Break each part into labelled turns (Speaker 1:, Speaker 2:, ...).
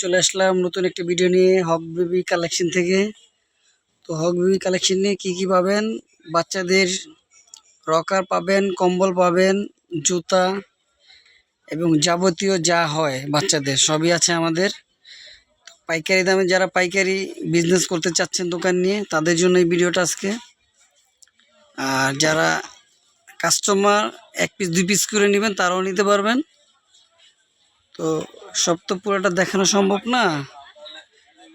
Speaker 1: চলে আসলাম নতুন একটা ভিডিও নিয়ে হক বেবি কালেকশন থেকে। তো হক বেবি কালেকশন নিয়ে কী কী পাবেন? বাচ্চাদের রকার পাবেন, কম্বল পাবেন, জুতা এবং যাবতীয় যা হয় বাচ্চাদের, সবই আছে আমাদের। পাইকারি দামে যারা পাইকারি বিজনেস করতে চাচ্ছেন দোকান নিয়ে, তাদের জন্য এই ভিডিওটা আজকে। আর যারা কাস্টমার এক পিস দুই পিস করে নেবেন, তারাও নিতে পারবেন। তো সব তো পুরোটা দেখানো সম্ভব না।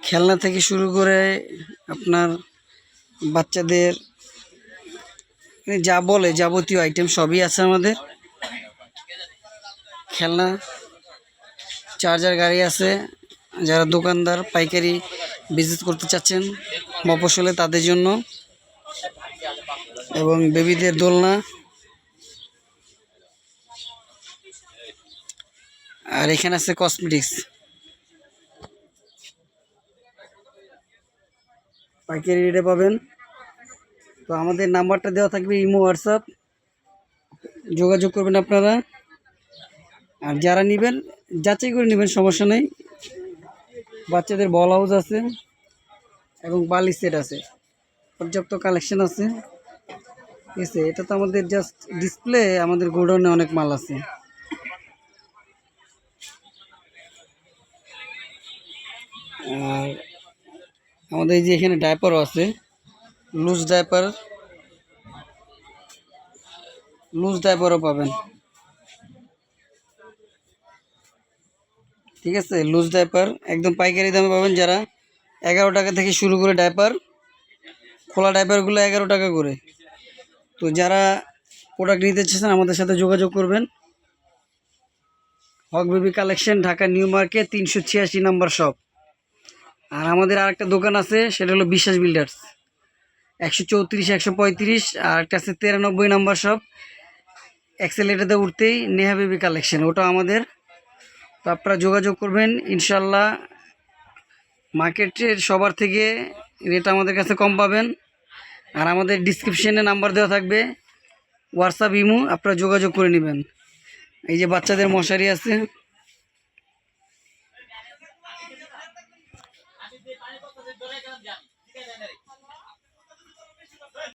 Speaker 1: খেলনা থেকে শুরু করে আপনার বাচ্চাদের মানে যা বলে যাবতীয় আইটেম সবই আছে আমাদের। খেলনা চার্জার গাড়ি আছে। যারা দোকানদার, পাইকারি বিজনেস করতে চাচ্ছেন মফসলে তাদের জন্য। এবং বেবিদের দোলনা আর এখানে আছে কসমেটিক্স পাইকারি রেটে পাবেন। তো আমাদের নাম্বারটা দেওয়া থাকবে ইমো, হোয়াটসঅ্যাপ। যোগাযোগ করবেন আপনারা। আর যারা নেবেন, যাচাই করে নেবেন, সমস্যা নেই। বাচ্চাদের বল হাউস আছে এবং বালি সেট আছে। পর্যাপ্ত কালেকশন আছে। ঠিক আছে, এটা তো আমাদের জাস্ট ডিসপ্লে আমাদের গোডাউনে অনেক মাল আছে। আর আমাদের এই যে এখানে ডাইপারও আছে লুজ ডাইপার লুজ ডাইপারও পাবেন। ঠিক আছে লুজ ডাইপার একদম পাইকারি দামে পাবেন যারা এগারো টাকা থেকে শুরু করে ডাইপার খোলা ডাইপারগুলো এগারো টাকা করে। তো যারা প্রোডাক্ট নিতে চাচ্ছেন, আমাদের সাথে যোগাযোগ করবেন। Haque baby collection, Dhaka new market, তিনশো ছিয়াশি নাম্বার শপ আর আমাদের আরেকটা দোকান আছে, সেটা হলো বিশ্বাস বিল্ডার্স একশো চৌত্রিশ, একশো পঁয়ত্রিশ, আর একটা আছে তিরানব্বই নাম্বার শপ এক্সেলেটাতে উঠতেই নেহা বেবি কালেকশন ওটা আমাদের। তো আপনারা যোগাযোগ করবেন, ইনশাল্লাহ মার্কেটের সবার থেকে রেট আমাদের কাছে কম পাবেন। আর আমাদের ডিসক্রিপশনে নাম্বার দেওয়া থাকবে হোয়াটসঅ্যাপ ইমো আপনারা যোগাযোগ করে নেবেন। এই যে বাচ্চাদের মশারি আছে You can't do ni.